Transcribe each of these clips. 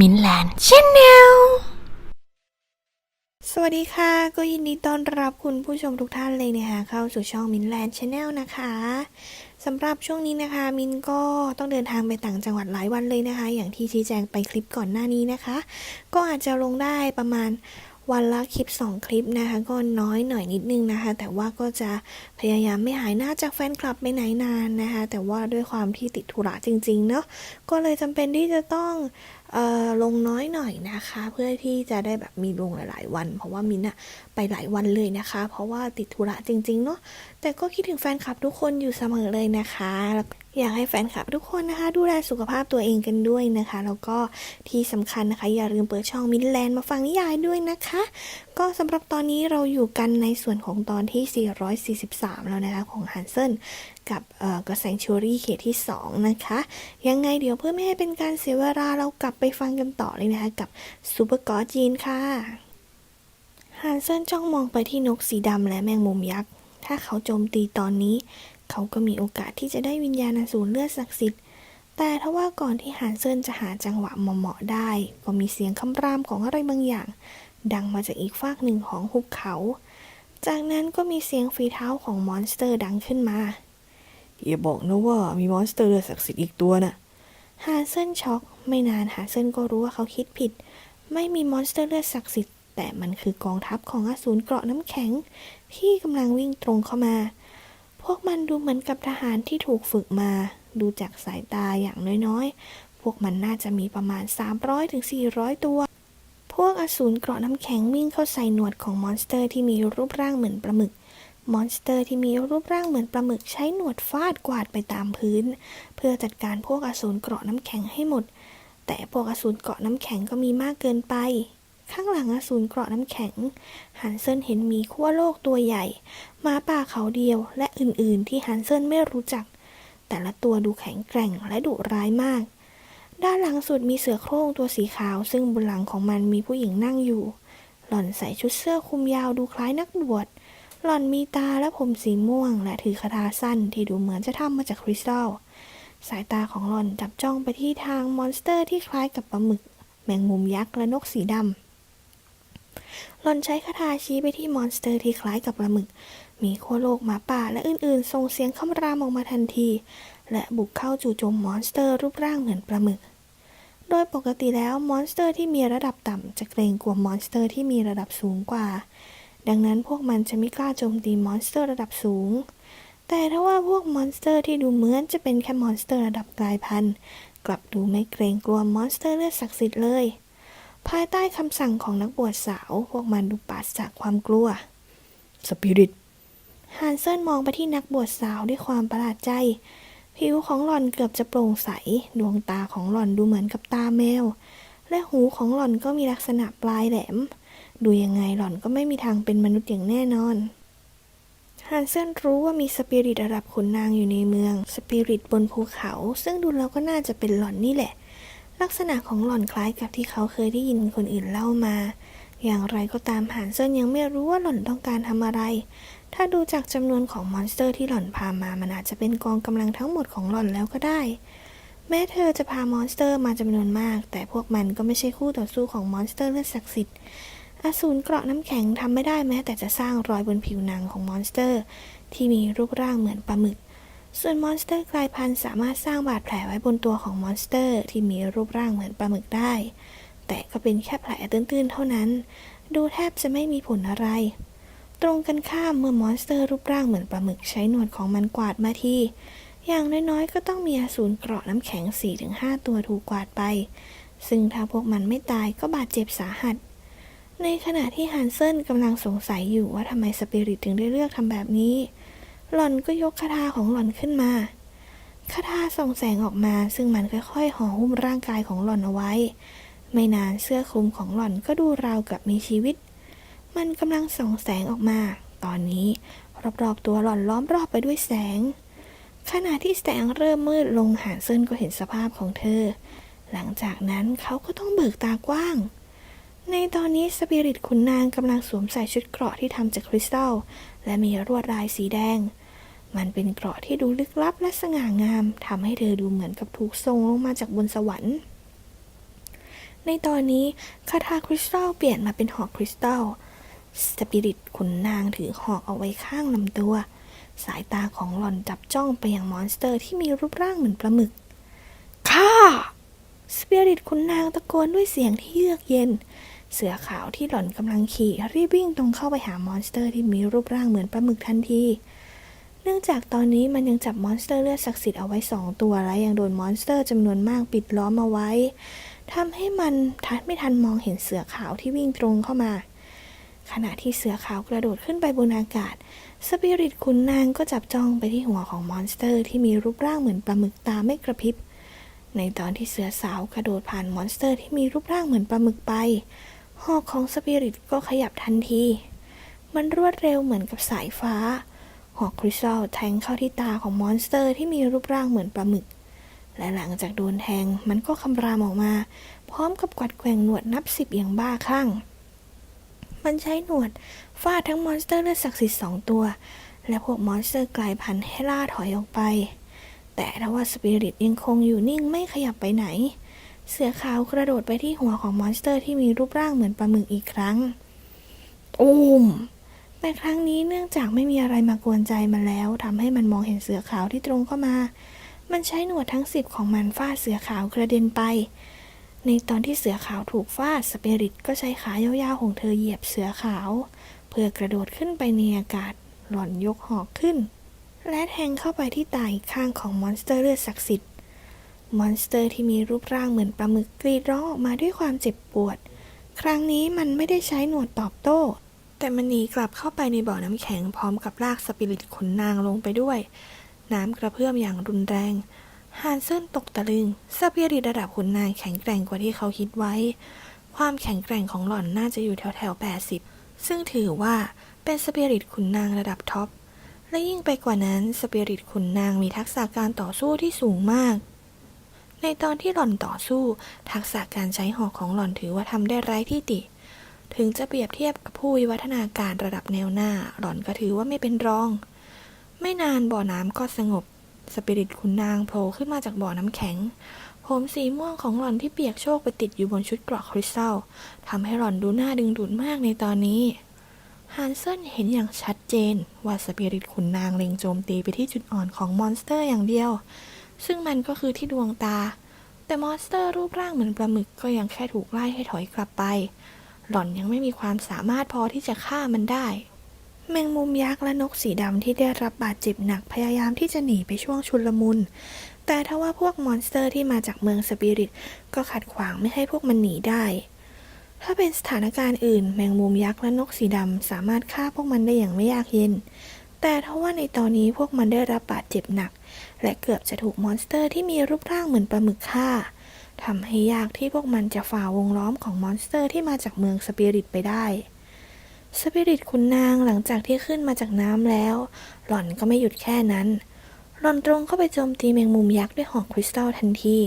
มินแลนด์ชแนลสวัสดีค่ะ ก็ยินดีต้อนรับคุณผู้ชมทุกท่านเลยนะคะเข้าสู่ช่องมินแลนด์ชาแนลนะคะสำหรับช่วงนี้นะคะ มินก็ต้องเดินทางไปต่างจังหวัดหลายวันเลยนะคะ อย่างที่ชี้แจงไปคลิปก่อนหน้านี้นะคะ ก็อาจจะลงได้ประมาณวันละคลิป 2 คลิปนะคะ ก็น้อยหน่อยนิดนึงนะคะ แต่ว่าก็จะพยายามไม่หายหน้าจากแฟนคลับไปไหนนานนะคะ แต่ว่าด้วยความที่ติดธุระจริง ๆ เนาะก็เลยจำเป็นที่จะต้อง ลงน้อยหน่อยนะคะ เพื่อที่จะได้แบบมีลงหลาย ๆ วัน เพราะว่ามินอะไปหลายวันเลยนะคะ เพราะว่าติดธุระจริงๆเนาะแต่ก็คิดถึงแฟนคลับทุกคนอยู่เสมอเลยนะคะ อยากให้แฟนคลับทุกคนนะคะ ดูแลสุขภาพตัวเองกันด้วยนะคะ แล้วก็ที่สำคัญนะคะ อย่าลืมเปิดช่องมินแลนด์มาฟังนิยายด้วยนะคะ ก็สำหรับตอนนี้เราอยู่กันในส่วนของตอนที่ 443 แล้วนะคะของฮันเซนกับกระแสงชูรี่เขตที่ 2 นะคะ ยังไงเดี๋ยวเพื่อไม่ให้เป็นการเสียเวลาเรากลับไปฟังกันต่อเลยนะคะ กับซูเปอร์กอจีนค่ะ ฮันเซนจ้องมองไปที่นกสีดำและแมงมุมยักษ์ ถ้าเขาโจมตีตอนนี้ เขาก็มีโอกาสที่จะได้วิญญาณอสูรเลือดศักดิ์สิทธิ์ แต่ทว่าก่อนที่ฮันเซนจะหาจังหวะเหมาะๆได้ ก็มีเสียงคำรามของอะไรบางอย่าง ดังมาจากอีกฟากหนึ่งของหุบเขา จากนั้นก็มีเสียงฝีเท้าของมอนสเตอร์ดังขึ้นมา อย่าบอกนะว่ามีมอนสเตอร์เลือดศักดิ์สิทธิ์อีกตัวน่ะฮาเซนช็อก ไม่นานฮาเซนก็รู้ว่าเขาคิดผิด ไม่มีมอนสเตอร์เลือดศักดิ์สิทธิ์ แต่มันคือกองทัพของอสูรเกราะน้ำแข็ง ที่กำลังวิ่งตรงเข้ามา พวกมันดูเหมือนกับทหารที่ถูกฝึกมา ดูจากสายตาอย่างน้อยๆ พวกมันน่าจะมีประมาณ 300-400 ตัว พวกอสูรเกราะน้ำแข็งวิ่งเข้าใส่หนวดของมอนสเตอร์ที่มีรูปร่างเหมือนปลาหมึกมอนสเตอร์ที่มีรูปร่างเหมือนปลาหมึกใช้หนวดฟาดกวาดไปตามพื้น เพื่อจัดการพวกอสูรเกราะน้ำแข็งให้หมด แต่พวกอสูรเกราะน้ำแข็งก็มีมากเกินไป ข้างหลังอสูรเกราะน้ำแข็ง ฮันเซินเห็นหมีขั้วโลกตัวใหญ่หมาป่าเขาเดียวและอื่นๆ ที่ฮันเซินไม่รู้จัก แต่ละตัวดูแข็งแกร่งและดุร้ายมาก ด้านหลังสุดมีเสือโคร่งตัวสีขาว ซึ่งบนหลังของมันมีผู้หญิงนั่งอยู่ หล่อนใส่ชุดเสื้อคลุมยาวดูคล้ายนักบวชหล่อนมีตาและผมสีม่วง และถือคาถาสั้นที่ดูเหมือนจะทำมาจากคริสตัลสายตาของหล่อนจับจ้องไปที่ทางมอนสเตอร์ที่คล้ายกับปลาหมึก แมงมุมยักษ์และนกสีดำ หล่อนใช้คาถาชี้ไปที่มอนสเตอร์ที่คล้ายกับปลาหมึก มีขั้วโลกหมาป่าและอื่นๆ ส่งเสียงคำรามออกมาทันที และบุกเข้าจู่โจมมอนสเตอร์รูปร่างเหมือนปลาหมึก โดยปกติแล้วมอนสเตอร์ที่มีระดับต่ำจะเกรงกลัวมอนสเตอร์ที่มีระดับสูงกว่า ดังนั้นพวกมันจะไม่กล้าโจมตีมอนสเตอร์ระดับสูง แต่ถ้าว่าพวกมอนสเตอร์ที่ดูเหมือนจะเป็นแค่มอนสเตอร์ระดับกลายพันธุ์กลับดูไม่เกรงกลัวมอนสเตอร์เลือดศักดิ์สิทธิ์เลย ภายใต้คำสั่งของนักบวชสาว พวกมันดูปราศจากความกลัว สปิริตฮันเซนมองไปที่นักบวชสาวด้วยความประหลาดใจ ผิวของหล่อนเกือบจะโปร่งใส ดวงตาของหล่อนดูเหมือนกับตาแมว และหูของหล่อนก็มีลักษณะปลายแหลม ดูยังไงหล่อนก็ไม่มีทางเป็นมนุษย์อย่างแน่นอนฮันเซนรู้ว่ามีสปิริตระดับขุนนางอยู่ในเมือง สปิริตบนภูเขา ซึ่งดูแล้วก็น่าจะเป็นหล่อนนี่แหละ ลักษณะของหล่อนคล้ายกับที่เขาเคยได้ยินคนอื่นเล่ามา อย่างไรก็ตามฮันเซนยังไม่รู้ว่าหล่อนต้องการทำอะไร ถ้าดูจากจำนวนของมอนสเตอร์ที่หล่อนพามา มันอาจจะเป็นกองกำลังทั้งหมดของหล่อนแล้วก็ได้ แม้เธอจะพามอนสเตอร์มาจำนวนมาก แต่พวกมันก็ไม่ใช่คู่ต่อสู้ของมอนสเตอร์เลือดศักดิ์สิทธิ์ อสูรเกราะน้ำแข็งทำไม่ได้แม้แต่จะสร้างรอยบนผิวหนังของมอนสเตอร์ ที่มีรูปร่างเหมือนปลาหมึก ส่วนมอนสเตอร์กลายพันธุ์สามารถสร้างบาดแผลไว้บนตัวของมอนสเตอร์ที่มีรูปร่างเหมือนปลาหมึกได้ แต่ก็เป็นแค่แผลตื้นๆ เท่านั้น ดูแทบจะไม่มีผลอะไร ตรงกันข้ามเมื่อมอนสเตอร์รูปร่างเหมือนปลาหมึกใช้หนวดของมันกวาดมาทีอย่างน้อยๆ ก็ต้องมีอสูรเกราะน้ำแข็ง 4-5 ตัวถูกกวาดไป ซึ่งถ้าพวกมันไม่ตายก็บาดเจ็บสาหัส ในขณะที่ฮันเซนกำลังสงสัยอยู่ว่าทำไมสปิริตถึงได้เลือกทำแบบนี้ หล่อนก็ยกคาถาของหล่อนขึ้นมาคาถาส่องแสงออกมา ซึ่งมันค่อยๆห่อหุ้มร่างกายของหล่อนเอาไว้ ไม่นานเสื้อคลุมของหล่อนก็ดูราวกับมีชีวิต มันกำลังส่องแสงออกมา ตอนนี้รอบๆตัวหล่อนล้อมรอบไปด้วยแสง ขณะที่แสงเริ่มมืดลงหานเซินก็เห็นสภาพของเธอ หลังจากนั้นเขาก็ต้องเบิกตากว้าง ในตอนนี้สปิริตขุนนางกำลังสวมใส่ชุดเกราะที่ทำจากคริสตัลและมีลวดลายสีแดง มันเป็นเกราะที่ดูลึกลับและสง่างามทำให้เธอดูเหมือนกับถูกทรงลงมาจากบนสวรรค์ ในตอนนี้คาถาคริสตัลเปลี่ยนมาเป็นหอกคริสตัลสปิริตขุนนางถือหอกเอาไว้ข้างลำตัว สายตาของหล่อนจับจ้องไปยังมอนสเตอร์ที่มีรูปร่างเหมือนปลาหมึกข้าสปิริตขุนนางตะโกนด้วยเสียงที่เยือกเย็น เสือขาวที่หล่อนกำลังขี่รีบวิ่งตรงเข้าไปหามอนสเตอร์ที่มีรูปร่างเหมือนปลาหมึกทันที เนื่องจากตอนนี้มันยังจับมอนสเตอร์เลือดศักดิ์สิทธิ์เอาไว้สองตัวและยังโดนมอนสเตอร์จำนวนมากปิดล้อมเอาไว้ทำให้มันทันไม่ทันมองเห็นเสือขาวที่วิ่งตรงเข้ามา ขณะที่เสือขาวกระโดดขึ้นไปบนอากาศ สปิริตขุนนางก็จับจ้องไปที่หัวของมอนสเตอร์ที่มีรูปร่างเหมือนปลาหมึกตาไม่กระพริบ ในตอนที่เสือสาวกระโดดผ่านมอนสเตอร์ที่มีรูปร่างเหมือนปลาหมึกไป หอกของสปิริตก็ขยับทันที มันรวดเร็วเหมือนกับสายฟ้า หอกคริสตัลแทงเข้าที่ตาของมอนสเตอร์ที่มีรูปร่างเหมือนปลาหมึก และหลังจากโดนแทงมันก็คำรามออกมา พร้อมกับกวัดแกว่งหนวดนับสิบอย่างบ้าคลั่ง มันใช้หนวดฟาดทั้งมอนสเตอร์เลือดศักดิ์สิทธิ์สองตัว และพวกมอนสเตอร์กลายพันธุ์ให้ล่าถอยออกไป แต่ถ้าว่าสปิริตยังคงอยู่นิ่งไม่ขยับไปไหน เสือขาวกระโดดไปที่หัวของมอนสเตอร์ที่มีรูปร่างเหมือนปลาหมึกอีกครั้งอูม แต่ครั้งนี้เนื่องจากไม่มีอะไรมากวนใจมันแล้วทำให้มันมองเห็นเสือขาวที่ตรงเข้ามา มันใช้หนวดทั้งสิบของมันฟาดเสือขาวกระเด็นไป ในตอนที่เสือขาวถูกฟาดสเปริตก็ใช้ขายาวๆของเธอเหยียบเสือขาว เพื่อกระโดดขึ้นไปในอากาศหล่อนยกหอกขึ้น และแทงเข้าไปที่ตาอีกข้างของมอนสเตอร์เลือดศักดิ์สิทธิ์มอนสเตอร์ที่มีรูปร่างเหมือนปลาหมึกกรีดร้องออกมาด้วยความเจ็บปวด ครั้งนี้มันไม่ได้ใช้หนวดตอบโต้ แต่มันหนีกลับเข้าไปในบ่อน้ำแข็งพร้อมกับลากสปิริตขนนางลงไปด้วย น้ำกระเพื่อมอย่างรุนแรงฮานเซินตกตะลึงสปิริตระดับขุนนางแข็งแกร่งกว่าที่เขาคิดไว้ ความแข็งแกร่งของหล่อนน่าจะอยู่แถวแถวๆ80ซึ่งถือว่าเป็นสปิริตขุนนางระดับท็อป และยิ่งไปกว่านั้นสปิริตขุนนางมีทักษะการต่อสู้ที่สูงมาก ในตอนที่หล่อนต่อสู้ ทักษะการใช้หอกของหล่อนถือว่าทำได้ไร้ที่ติ ถึงจะเปรียบเทียบกับผู้วิวัฒนาการระดับแนวหน้า หล่อนก็ถือว่าไม่เป็นรอง ไม่นานบ่อน้ำก็สงบ สปิริตขุนนางโผล่ขึ้นมาจากบ่อน้ำแข็ง ผมสีม่วงของหล่อนที่เปียกโชกไปติดอยู่บนชุดเกราะคริสตัลทำให้หล่อนดูน่าดึงดูดมากในตอนนี้ฮันเซนเห็นอย่างชัดเจนว่าสปิริตขุนนางเล็งโจมตีไปที่จุดอ่อนของมอนสเตอร์อย่างเดียว ซึ่งมันก็คือที่ดวงตา แต่มอนสเตอร์รูปร่างเหมือนปลาหมึกก็ยังแค่ถูกไล่ให้ถอยกลับไป หล่อนยังไม่มีความสามารถพอที่จะฆ่ามันได้ แมงมุมยักษ์และนกสีดำที่ได้รับบาดเจ็บหนักพยายามที่จะหนีไปช่วงชุลมุน แต่ทว่าพวกมอนสเตอร์ที่มาจากเมืองสปิริต ก็ขัดขวางไม่ให้พวกมันหนีได้ ถ้าเป็นสถานการณ์อื่น แมงมุมยักษ์และนกสีดำสามารถฆ่าพวกมันได้อย่างไม่ยากเย็น แต่ทว่าในตอนนี้พวกมันได้รับบาดเจ็บหนัก และเกือบจะถูกมอนสเตอร์ที่มีรูปร่างเหมือนปลาหมึกฆ่า ทำให้ยากที่พวกมันจะฝ่าวงล้อมของมอนสเตอร์ที่มาจากเมืองสปิริตไปได้ สปิริตคุณนางหลังจากที่ขึ้นมาจากน้ำแล้ว หล่อนก็ไม่หยุดแค่นั้น หล่อนตรงเข้าไปโจมตีแมงมุมยักษ์ด้วยหอกคริสตัลทันที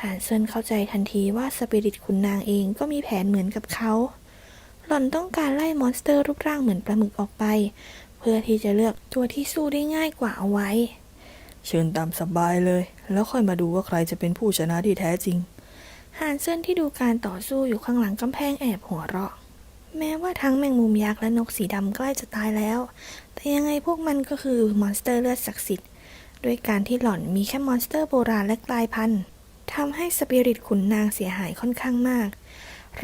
ฮานเซนเข้าใจทันทีว่าสปิริตคุณนางเองก็มีแผนเหมือนกับเขา หล่อนต้องการไล่มอนสเตอร์รูปร่างเหมือนปลาหมึกออกไป เพื่อที่จะเลือกตัวที่สู้ได้ง่ายกว่าเอาไว้ เชิญตามสบายเลย แล้วค่อยมาดูว่าใครจะเป็นผู้ชนะที่แท้จริงฮานเซนที่ดูการต่อสู้อยู่ข้างหลังกำแพงแอบหัวเราะ แม้ว่าทั้งแมงมุมยักษ์และนกสีดำใกล้จะตายแล้ว แต่ยังไงพวกมันก็คือมอนสเตอร์เลือดศักดิ์สิทธิ์ด้วยการที่หล่อนมีแค่มอนสเตอร์โบราณและกลายพันธุ์ทำให้สปิริตขุนนางเสียหายค่อนข้างมาก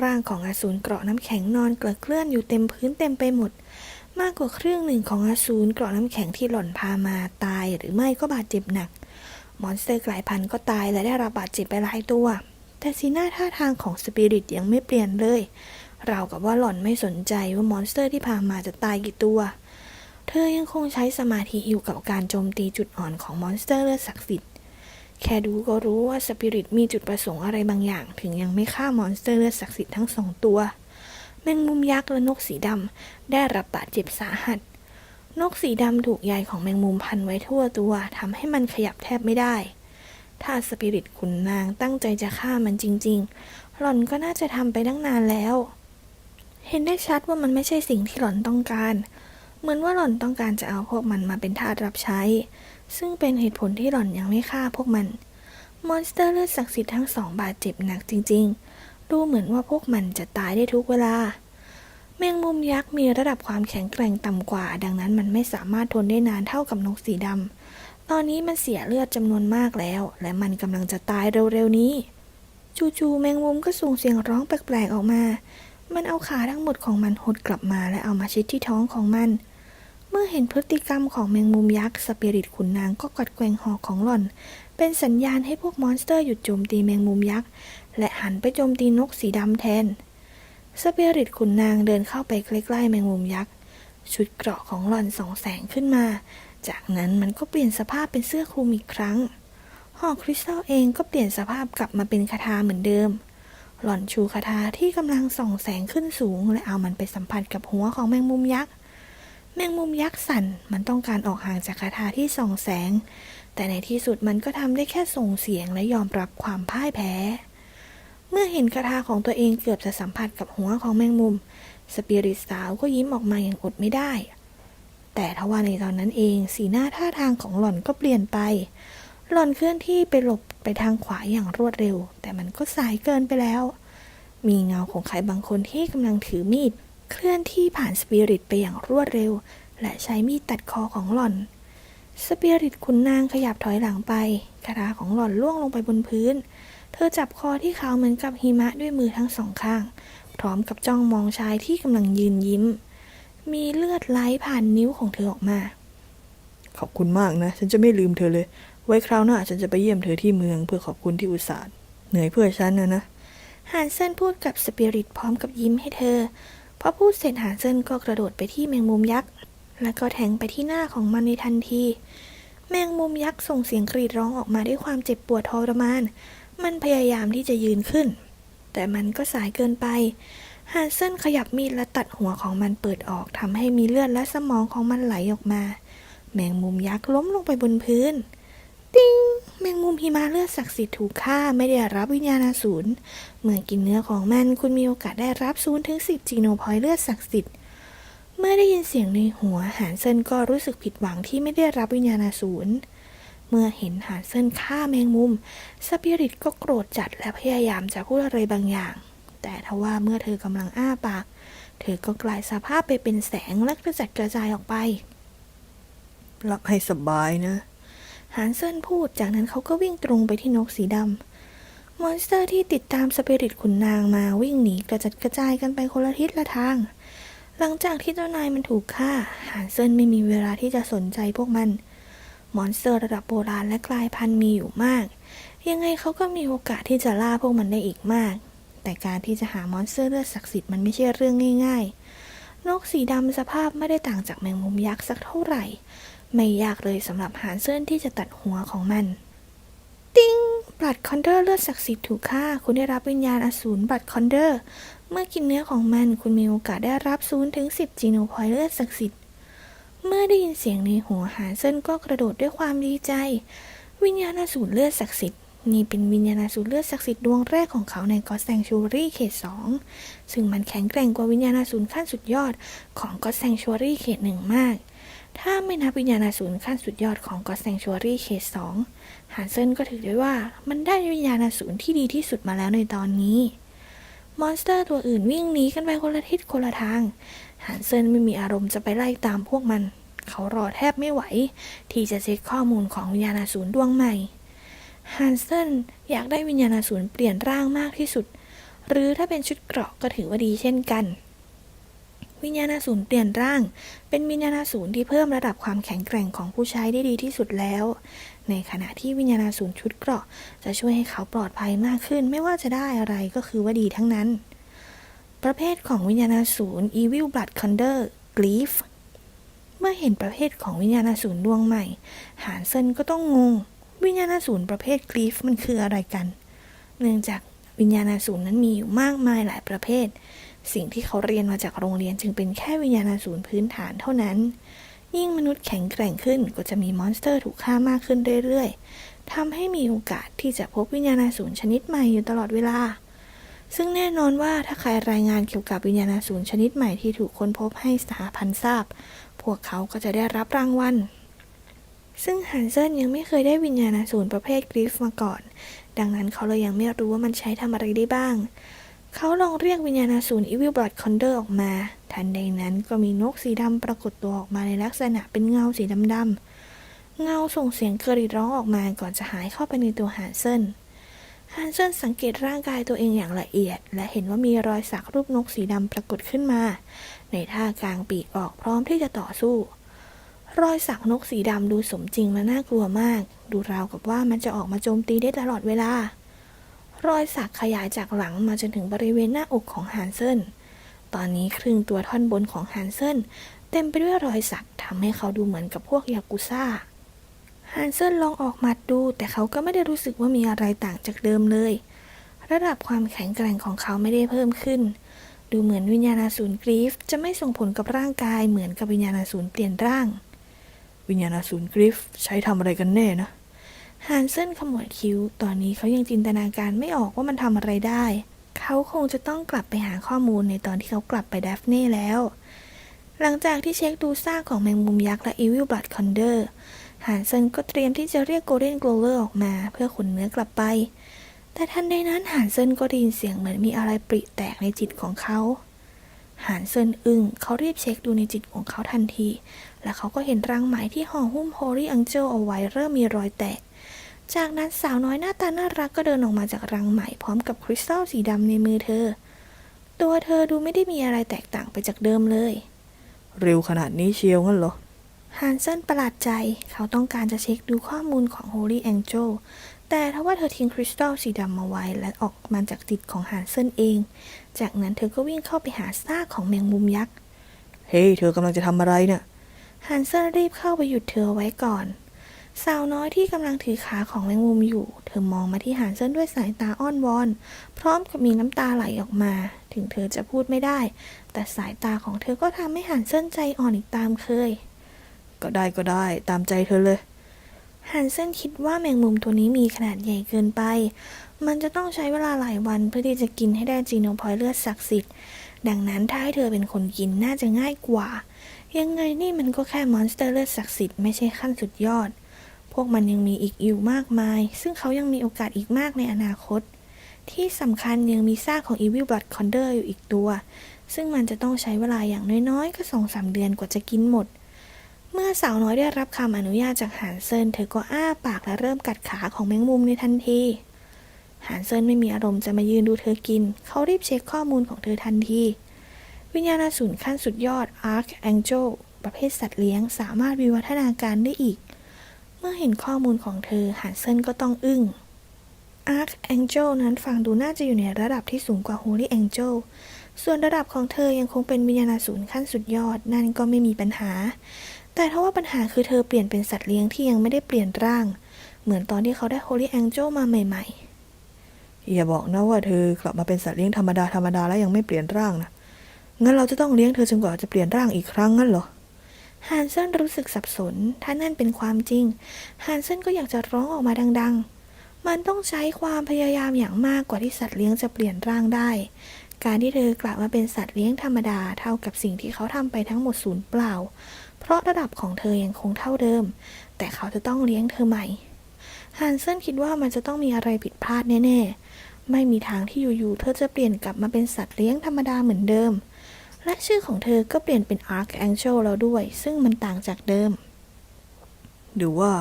ร่างของอสูรเกราะน้ำแข็งนอนเกลือเกลื่อนอยู่เต็มพื้นเต็มไปหมด มากกว่าครึ่งหนึ่งของอสูรเกราะน้ำแข็งที่หล่อนพามาตายหรือไม่ก็บาดเจ็บหนัก มอนสเตอร์กลายพันธุ์ก็ตายและได้รับบาดเจ็บไปหลายตัว แต่สีหน้าท่าทางของสปิริตยังไม่เปลี่ยนเลย เรากับว่าหล่อนไม่สนใจว่ามอนสเตอร์ที่พามาจะตายกี่ตัว เธอยังคงใช้สมาธิอยู่กับการโจมตีจุดอ่อนของมอนสเตอร์เลือดศักดิ์สิทธิ์แค่ดูก็รู้ว่าสปิริตมีจุดประสงค์อะไรบางอย่าง ถึงยังไม่ฆ่ามอนสเตอร์เลือดศักดิ์สิทธิ์ทั้งสองตัวแมงมุมยักษ์และนกสีดำได้รับบาดเจ็บสาหัส นกสีดำถูกใยของแมงมุมพันไว้ทั่วตัวทำให้มันขยับแทบไม่ได้ ถ้าสปิริตขุนนางตั้งใจจะฆ่ามันจริง ๆ หล่อนก็น่าจะทำไปตั้งนานแล้ว เห็นได้ชัดว่ามันไม่ใช่สิ่งที่หล่อนต้องการ เหมือนว่าหล่อนต้องการจะเอาพวกมันมาเป็นทาสรับใช้ ซึ่งเป็นเหตุผลที่หล่อนยังไม่ฆ่าพวกมัน มอนสเตอร์เลือดศักดิ์สิทธิ์ทั้งสองบาดเจ็บหนักจริง ๆ ดูเหมือนว่าพวกมันจะตายได้ทุกเวลา แมงมุมยักษ์มีระดับความแข็งแกร่งต่ำกว่า ดังนั้นมันไม่สามารถทนได้นานเท่ากับนกสีดำ ตอนนี้มันเสียเลือดจำนวนมากแล้ว และมันกำลังจะตายเร็วๆนี้ จู่ๆแมงมุมก็ส่งเสียงร้องแปลกๆออกมา มันเอาขาทั้งหมดของมันหดกลับมาและเอามาชิดที่ท้องของมัน เมื่อเห็นพฤติกรรมของแมงมุมยักษ์สปิริตขุนนางก็กัดแกว่งหอกของหล่อน เป็นสัญญาณให้พวกมอนสเตอร์หยุดโจมตีแมงมุมยักษ์และหันไปโจมตีนกสีดำแทน สปิริตขุนนางเดินเข้าไปใกล้ๆแมงมุมยักษ์ ชุดเกราะของหล่อนส่องแสงขึ้นมา จากนั้นมันก็เปลี่ยนสภาพเป็นเสื้อคลุมอีกครั้งหอกคริสตัลเองก็เปลี่ยนสภาพกลับมาเป็นคาถาเหมือนเดิม หล่อนชูคาถาที่กำลังส่องแสงขึ้นสูง และเอามันไปสัมผัสกับหัวของแมงมุมยักษ์ แมงมุมยักษ์สั่น มันต้องการออกห่างจากคาถาที่ส่องแสง แต่ในที่สุดมันก็ทำได้แค่ส่งเสียงและยอมรับความพ่ายแพ้ เมื่อเห็นคาถาของตัวเองเกือบจะสัมผัสกับหัวของแมงมุม สปิริตสาวก็ยิ้มออกมาอย่างอดไม่ได้ แต่ทว่าในตอนนั้นเองสีหน้าท่าทางของหล่อนก็เปลี่ยนไป หล่อนเคลื่อนที่ไปหลบไปทางขวาอย่างรวดเร็ว แต่มันก็สายเกินไปแล้ว มีเงาของใครบางคนที่กำลังถือมีด เคลื่อนที่ผ่านสปิริตไปอย่างรวดเร็ว และใช้มีดตัดคอของหล่อนสปิริตขุนนางขยับถอยหลังไปคาถาของหล่อนล่วงลงไปบนพื้น เธอจับคอที่เขาเหมือนกับหิมะด้วยมือทั้งสองข้าง พร้อมกับจ้องมองชายที่กำลังยืนยิ้ม มีเลือดไหลผ่านนิ้วของเธอออกมา ขอบคุณมากนะ ฉันจะไม่ลืมเธอเลย ไว้คราวหน้าฉันจะไปเยี่ยมเธอที่เมืองเพื่อขอบคุณที่อุตส่าห์เหนื่อยเพื่อฉันนะนะฮานเซนพูดกับสปิริตพร้อมกับยิ้มให้เธอพอพูดเสร็จฮานเซนก็กระโดดไปที่แมงมุมยักษ์ แล้วก็แทงไปที่หน้าของมันในทันที แมงมุมยักษ์ส่งเสียงกรีดร้องออกมาด้วยความเจ็บปวดทรมาน มันพยายามที่จะยืนขึ้น แต่มันก็สายเกินไปฮานเซนขยับมีดและตัดหัวของมันเปิดออกทำให้มีเลือดและสมองของมันไหลออกมา แมงมุมยักษ์ล้มลงไปบนพื้น ติ้งแมงมุมหิมะเลือดศักดิ์สิทธิ์ถูกฆ่าไม่ได้รับวิญญาณสูรเมื่อกินเนื้อของมันคุณมีโอกาสได้รับศูนย์ถึงสิบจีโนพอยต์เลือดศักดิ์สิทธิ์เมื่อได้ยินเสียงในหัวหานเซนก็รู้สึกผิดหวังที่ไม่ได้รับวิญญาณสูร เมื่อเห็นหานเซนฆ่าแมงมุม สปิริตก็โกรธจัดและพยายามจะพูดอะไรบางอย่าง แต่ทว่าเมื่อเธอกำลังอ้าปาก เธอก็กลายสภาพไปเป็นแสงและกระจัดกระจายออกไปหลับให้สบายนะฮานเซนพูด จากนั้นเขาก็วิ่งตรงไปที่นกสีดำ มอนสเตอร์ที่ติดตามสปิริตขุนนางมาวิ่งหนีกระจัดกระจายกันไปคนละทิศละทาง หลังจากที่เจ้านายมันถูกฆ่าฮานเซนไม่มีเวลาที่จะสนใจพวกมัน มอนสเตอร์ระดับโบราณและกลายพันธุ์มีอยู่มาก ยังไงเขาก็มีโอกาสที่จะล่าพวกมันได้อีกมาก แต่การที่จะหามอนสเตอร์เลือดศักดิ์สิทธิ์มันไม่ใช่เรื่องง่ายๆ นกสีดำสภาพไม่ได้ต่างจากแมงมุมยักษ์สักเท่าไหร่ ไม่ยากเลยสำหรับหานเซินที่จะตัดหัวของมัน ติ้งบลัดคอนเดอร์เลือดศักดิ์สิทธิ์ถูกฆ่า คุณได้รับวิญญาณอสูรบลัดคอนเดอร์ เมื่อกินเนื้อของมันคุณมีโอกาสได้รับศูนย์ถึงสิบจีโนพอยต์เลือดศักดิ์สิทธิ์ เมื่อได้ยินเสียงในหัวหานเซินก็กระโดดด้วยความดีใจ วิญญาณสูรเลือดศักดิ์สิทธิ์นี่เป็นวิญญาณสูรเลือดศักดิ์สิทธิ์ดวงแรกของเขาในกอสแซงชูรี่เขตสองซึ่งมันแข็งแกร่งกว่าวิญญาณสูรขั้นสุดยอดของกอสแซงชูรี่เขตหนึ่งมาก ถ้าไม่นับวิญญาณสูรขั้นสุดยอดของกอสแซงชูรี่เขตสองฮานเซนก็ถือได้ว่ามันได้วิญญาณสูรที่ดีที่สุดมาแล้วในตอนนี้ มอนสเตอร์ตัวอื่นวิ่งหนีกันไปคนละทิศคนละทางฮานเซนไม่มีอารมณ์จะไปไล่ตามพวกมัน เขารอแทบไม่ไหว ที่จะเช็คข้อมูลของวิญญาณอสูรดวงใหม่ฮันเซนอยากได้วิญญาณอสูรเปลี่ยนร่างมากที่สุด หรือถ้าเป็นชุดเกราะก็ถือว่าดีเช่นกัน วิญญาณอสูรเปลี่ยนร่าง เป็นวิญญาณอสูรที่เพิ่มระดับความแข็งแกร่งของผู้ใช้ได้ดีที่สุดแล้ว ในขณะที่วิญญาณสูรชุดเกราะ จะช่วยให้เขาปลอดภัยมากขึ้น ไม่ว่าจะได้อะไรก็คือว่าดีทั้งนั้น ประเภทของวิญญาณสูร Evil Blood Thunder Glyph เมื่อเห็นประเภทของวิญญาณสูรดวงใหม่ หานเซินก็ต้องงง วิญญาณสูรประเภทกรีฟมันคืออะไรกัน เนื่องจากวิญญาณสูรนั้นมีอยู่มากมายหลายประเภท สิ่งที่เขาเรียนมาจากโรงเรียนจึงเป็นแค่วิญญาณสูรพื้นฐานเท่านั้น ยิ่งมนุษย์แข็งแกร่งขึ้นก็จะมีมอนสเตอร์ถูกฆ่ามากขึ้นเรื่อยๆทำให้มีโอกาสที่จะพบวิญญาณสูรชนิดใหม่อยู่ตลอดเวลา ซึ่งแน่นอนว่าถ้าใครรายงานเกี่ยวกับวิญญาณสูรชนิดใหม่ที่ถูกค้นพบให้สหพันธ์ทราบ พวกเขาก็จะได้รับรางวัล ซึ่งฮันเซนยังไม่เคยได้วิญญาณสูรประเภทกริฟมาก่อน ดังนั้นเขาเลยยังไม่รู้ว่ามันใช้ทำอะไรได้บ้าง เขาลองเรียกวิญญาณสูรอีวิลบลัดคอนเดอร์ออกมา ทันใดนั้นก็มีนกสีดำปรากฏตัวออกมาในลักษณะเป็นเงาสีดำๆ เงาส่งเสียงกรีดร้องออกมาก่อนจะหายเข้าไปในตัวฮันเซนฮันเซนสังเกตร่างกายตัวเองอย่างละเอียด และเห็นว่ามีรอยสักรูปนกสีดำปรากฏขึ้นมา ในท่ากลางปีกออกพร้อมที่จะต่อสู้ รอยสักนกสีดำดูสมจริงและน่ากลัวมาก ดูราวกับว่ามันจะออกมาโจมตีได้ตลอดเวลา รอยสักขยายจากหลังมาจนถึงบริเวณหน้าอกของฮันเซนตอนนี้ครึ่งตัวท่อนบนของฮันเซนเต็มไปด้วยรอยสักทำให้เขาดูเหมือนกับพวกยากุซ่าฮันเซนลองออกหมัดดู แต่เขาก็ไม่ได้รู้สึกว่ามีอะไรต่างจากเดิมเลย ระดับความแข็งแกร่งของเขาไม่ได้เพิ่มขึ้น ดูเหมือนวิญญาณสูรกรีฟจะไม่ส่งผลกับร่างกายเหมือนกับวิญญาณสูรเปลี่ยนร่าง วิญญาณสูรกริฟใช้ทำอะไรกันแน่นะ ฮันเซนขมวดคิ้ว ตอนนี้เขายังจินตนาการไม่ออกว่ามันทำอะไรได้ เขาคงจะต้องกลับไปหาข้อมูลในตอนที่เขากลับไปเดฟเน่แล้ว หลังจากที่เช็คดูซากของแมงมุมยักษ์และอีวิลบลัดคอนเดอร์ฮันเซนก็เตรียมที่จะเรียกโกลเด้นโกลเลอร์ออกมา เพื่อขนเนื้อกลับไป แต่ทันใดนั้นฮันเซนก็ได้ยินเสียงเหมือนมีอะไรปริแตกในจิตของเขาฮันเซนอึ้งเขารีบเช็คดูในจิตของเขาทันที และเขาก็เห็นรังไหมที่ห่อหุ้มโฮลี่อังเจลเอาไว้เริ่มมีรอยแตก จากนั้นสาวน้อยหน้าตาน่ารักก็เดินออกมาจากรังไหมพร้อมกับคริสตัลสีดำในมือเธอ ตัวเธอดูไม่ได้มีอะไรแตกต่างไปจากเดิมเลย เร็วขนาดนี้เชียวงั้นเหรอฮันเซนประหลาดใจ เขาต้องการจะเช็คดูข้อมูลของ Holy Angel แต่ทว่าเธอทิ้งคริสตัลสีดำมาไว้และออกมาจากจิตของฮันเซนเอง จากนั้นเธอก็วิ่งเข้าไปหาซากของแมงมุมยักษ์ เฮ้ยเธอกำลังจะทำอะไรเนี่ยฮันเซนรีบเข้าไปหยุดเธอเอาไว้ก่อน สาวน้อยที่กำลังถือขาของแมงมุมอยู่ เธอมองมาที่ฮันเซนด้วยสายตาอ้อนวอน พร้อมกับมีน้ำตาไหลออกมา ถึงเธอจะพูดไม่ได้ แต่สายตาของเธอก็ทำให้ฮันเซนใจอ่อนอีกตามเคย ก็ได้ก็ได้ ตามใจเธอเลยฮันเซนคิดว่าแมงมุมตัวนี้มีขนาดใหญ่เกินไป มันจะต้องใช้เวลาหลายวันเพื่อที่จะกินให้ได้จีโนพอยต์เลือดศักดิ์สิทธิ์ ดังนั้นถ้าให้เธอเป็นคนกินน่าจะง่ายกว่า ยังไงนี่มันก็แค่มอนสเตอร์เลือดศักดิ์สิทธิ์ไม่ใช่ขั้นสุดยอด พวกมันยังมีอีกอยู่มากมาย ซึ่งเขายังมีโอกาสอีกมากในอนาคต ที่สำคัญยังมีซากของ Evil Blood Condor อยู่อีกตัว ซึ่งมันจะต้องใช้เวลาอย่างน้อยๆ ก็สองสามเดือนกว่าจะกินหมด เมื่อสาวน้อยได้รับคำอนุญาตจากหานเซิน เธอก็อ้าปากและเริ่มกัดขาของแมงมุมในทันทีหานเซินไม่มีอารมณ์จะมายืนดูเธอกิน เขารีบเช็คข้อมูลของเธอทันทีวิญญาณสูรขั้นสุดยอด Archangel ประเภทสัตว์เลี้ยง สามารถวิวัฒนาการได้อีก เมื่อเห็นข้อมูลของเธอหานเซินก็ต้องอึ้ง Archangel นั้นฟังดูน่าจะอยู่ในระดับที่สูงกว่า Holy Angel ส่วนระดับของเธอยังคงเป็นวิญญาณสูรขั้นสุดยอดนั่นก็ไม่มีปัญหา แต่ทว่าปัญหาคือเธอเปลี่ยนเป็นสัตว์เลี้ยงที่ยังไม่ได้เปลี่ยนร่าง เหมือนตอนที่เขาได้ Holy Angel มาใหม่ ๆ อย่าบอกนะว่าเธอกลับมาเป็นสัตว์เลี้ยงธรรมดาธรรมดาแล้วยังไม่เปลี่ยนร่างนะ งั้นเราจะต้องเลี้ยงเธอจนกว่าจะเปลี่ยนร่างอีกครั้งงั้นเหรอ ฮันเซนรู้สึกสับสน ถ้านั่นเป็นความจริง ฮันเซนก็อยากจะร้องออกมาดัง ๆ มันต้องใช้ความพยายามอย่างมากกว่าที่สัตว์เลี้ยงจะเปลี่ยนร่างได้ การที่เธอกลับมาเป็นสัตว์เลี้ยงธรรมดาเท่ากับสิ่งที่เขาทำไปทั้งหมดสูญเปล่า เพราะระดับของเธอยังคงเท่าเดิม แต่เขาจะต้องเลี้ยงเธอใหม่ ฮันเซนคิดว่ามันจะต้องมีอะไรผิดพลาดแน่ ๆ ไม่มีทางที่อยู่ๆเธอจะเปลี่ยนกลับมาเป็นสัตว์เลี้ยงธรรมดาเหมือนเดิม และชื่อของเธอก็เปลี่ยนเป็น Archangel แล้วด้วย ซึ่งมันต่างจากเดิม หรือว่า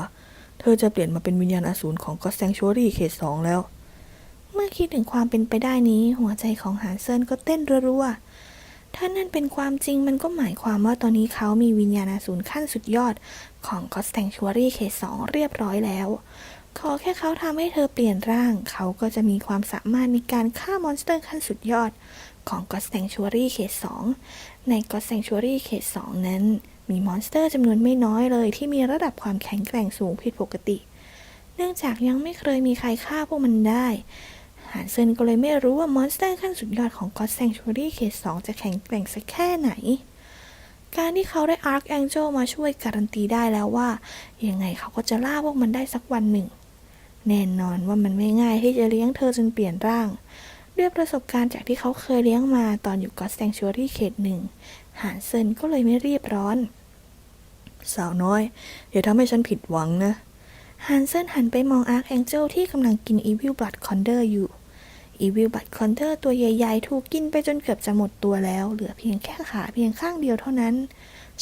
เธอจะเปลี่ยนมาเป็นวิญญาณอสูรของก็แซงชัวรี่เขตสองแล้ว เมื่อคิดถึงความเป็นไปได้นี้ หัวใจของฮันเซินก็เต้นรัวๆ ถ้านั่นเป็นความจริงมันก็หมายความว่าตอนนี้เขามีวิญญาณอสูรขั้นสุดยอดของก็แซงชัวรี่เขตสองเรียบร้อยแล้วขอแค่เขาทำให้เธอเปลี่ยนร่าง เขาก็จะมีความสามารถในการฆ่ามอนสเตอร์ขั้นสุดยอด ของก็แซงชัวรี่เขตสองในก็แซงชัวรี่เขตสองนั้น มีมอนสเตอร์จำนวนไม่น้อยเลยที่มีระดับความแข็งแกร่งสูงผิดปกติ เนื่องจากยังไม่เคยมีใครฆ่าพวกมันได้หานเซนก็เลยไม่รู้ว่ามอนสเตอร์ขั้นสุดยอดของก็แซงชัวรี่เขตสองจะแข็งแกร่งสักแค่ไหน การที่เขาได้ Archangel มาช่วยการันตีได้แล้วว่า ยังไงเขาก็จะล่าพวกมันได้สักวันหนึ่ง แน่นอนว่ามันไม่ง่ายที่จะเลี้ยงเธอจนเปลี่ยนร่าง ด้วยประสบการณ์จากที่เขาเคยเลี้ยงมาตอนอยู่ก็แซงชัวรี่เขตหนึ่งหานเซินก็เลยไม่รีบร้อน สาวน้อยอย่าทำให้ฉันผิดหวังนะฮันเซนหันไปมองอาร์คแองเจลที่กำลังกิน Evil Blood Condor อยู่ อีวิลบัตคอนเทอร์ตัวใหญ่ๆ ถูกกินไปจนเกือบจะหมดตัวแล้ว เหลือเพียงแค่ขาเพียงข้างเดียวเท่านั้น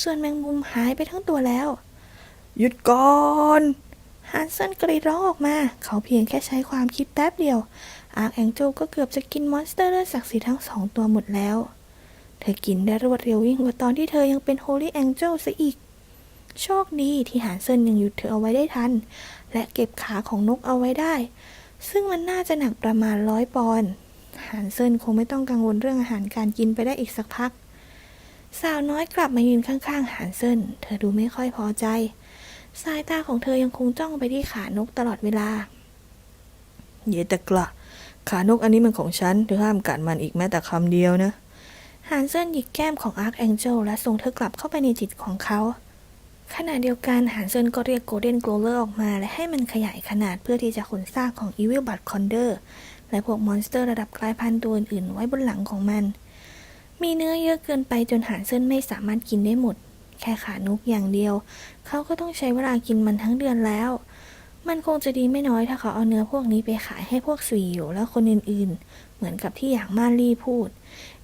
ส่วนแมงมุมหายไปทั้งตัวแล้ว หยุดก่อนฮันเซนกรีดร้องออกมา เขาเพียงแค่ใช้ความคิดแป๊บเดียว อาร์คแองเจลก็เกือบจะกินมอนสเตอร์เลือดศักดิ์สิทธิ์ทั้งสองตัวหมดแล้ว เธอกินได้รวดเร็วยิ่งกว่าตอนที่เธอยังเป็นโฮลี่แองเจลซะอีก โชคดีที่ฮันเซินยังหยุดเธอเอาไว้ได้ทัน และเก็บขาของนกเอาไว้ได้ ซึ่งมันน่าจะหนักประมาณร้อยปอนด์ฮันเซินคงไม่ต้องกังวลเรื่องอาหารการกินไปได้อีกสักพัก สาวน้อยกลับมายืนข้างๆฮันเซินเธอดูไม่ค่อยพอใจ สายตาของเธอยังคงจ้องไปที่ขานกตลอดเวลา เยตะกละ ขานกอันนี้มันของฉันเธอห้ามกัดมันอีกแม้แต่คำเดียวนะฮันเซนหยิกแก้มของอาร์คแองเจลและส่งเธอกลับเข้าไปในจิตของเขาขณะเดียวกันฮันเซินก็เรียกโกลเด้นโกลเลอร์ออกมาและให้มันขยายขนาดเพื่อที่จะขนซากของอีวิลบัตคอนเดอร์และพวกมอนสเตอร์ระดับกลายพันธุ์ตัวอื่นๆไว้บนหลังของมัน มีเนื้อเยอะเกินไปจนฮันเซินไม่สามารถกินได้หมด แค่ขานกอย่างเดียว เขาก็ต้องใช้เวลากินมันทั้งเดือนแล้ว มันคงจะดีไม่น้อยถ้าเขาเอาเนื้อพวกนี้ไปขายให้พวกสุยอยู่และคนอื่นๆ เหมือนกับที่อย่างมาลี่พูด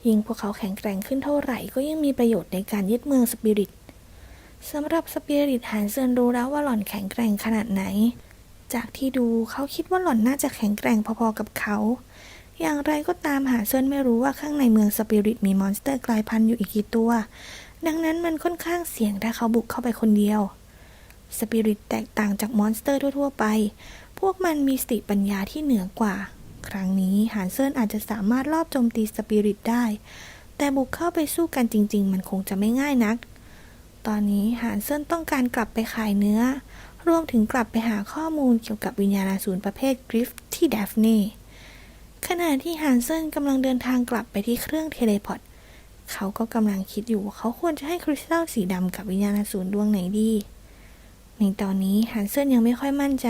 ยิ่งพวกเขาแข็งแกร่งขึ้นเท่าไหร่ก็ยิ่งมีประโยชน์ในการยึดเมืองสปิริตสำหรับสปิริตฮันเซินรู้แล้วว่าหล่อนแข็งแกร่งขนาดไหน จากที่ดูเขาคิดว่าหล่อนน่าจะแข็งแกร่งพอๆกับเขา อย่างไรก็ตามฮันเซินไม่รู้ว่าข้างในเมืองสปิริตมีมอนสเตอร์กลายพันธุ์อยู่อีกกี่ตัว ดังนั้นมันค่อนข้างเสี่ยงถ้าเขาบุกเข้าไปคนเดียว สปิริตแตกต่างจากมอนสเตอร์ทั่ว ๆ ไป พวกมันมีสติปัญญาที่เหนือกว่า ครั้งนี้ฮานเซินอาจจะสามารถลอบโจมตีสปิริตได้ แต่บุกเข้าไปสู้กันจริง ๆ มันคงจะไม่ง่ายนัก ตอนนี้ฮานเซินต้องการกลับไปขายเนื้อ รวมถึงกลับไปหาข้อมูลเกี่ยวกับวิญญาณสูรประเภทกริฟที่เดฟเน่ขณะที่ฮานเซินกำลังเดินทางกลับไปที่เครื่องเทเลพอร์ตเขาก็กำลังคิดอยู่ว่าเขาควรจะให้คริสตัลสีดำกับวิญญาณสูรดวงไหนดี ในตอนนี้ฮันเซนยังไม่ค่อยมั่นใจ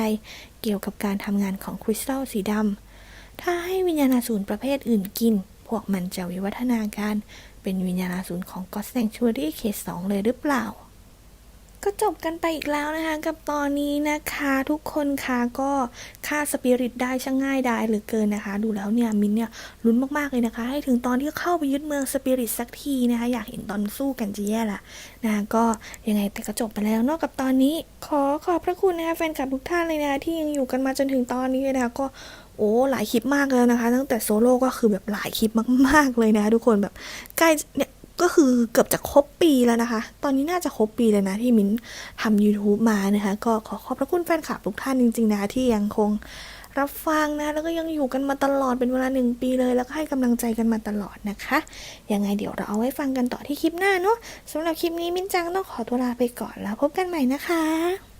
เกี่ยวกับการทำงานของคริสตัลสีดำ ถ้าให้วิญญาณสูรประเภทอื่นกิน พวกมันจะวิวัฒนาการ เป็นวิญญาณสูรของก็สแ n งชูรี่เคสสองเลยหรือเปล่า ก็จบกันไปอีกแล้วนะคะ กับตอนนี้นะคะทุกคนคะก็ฆ่าสปิริตได้ช่างง่ายดายเหลือเกินนะคะ ดูแล้วเนี่ยมินเนี่ยลุ้นมากๆเลยนะคะ ให้ถึงตอนที่เข้าไปยึดเมืองสปิริตสักทีนะคะ อยากเห็นตอนสู้กันจะแย่ละนะะก็ยังไงแต่ก็จบไปแล้วนอกกับตอนนี้ ขอขอบพระคุณนะคะแฟนคลับทุกท่านเลยนะคะที่ยังอยู่กันมาจนถึงตอนนี้เลยนะคะก็โอ้หลายคลิปมากแล้วนะคะ ตั้งแต่โซโล่ก็คือแบบหลายคลิปมากๆเลยนะคะทุกคนแบบใกล้เนี่ย ก็คือเกือบจะครบปีแล้วนะคะ ตอนนี้น่าจะครบปีเลยนะที่มิ้นทำ YouTube มานะคะ ก็ขอขอบพระคุณแฟนคลับทุกท่านจริงๆนะที่ยังคงรับฟังนะ แล้วก็ยังอยู่กันมาตลอดเป็นเวลาหนึ่งปีเลย แล้วก็ให้กำลังใจกันมาตลอดนะคะ ยังไงเดี๋ยวเราเอาไว้ฟังกันต่อที่คลิปหน้าเนาะสำหรับคลิปนี้มิ้นจังต้องขอตัวลาไปก่อนแล้วพบกันใหม่นะคะ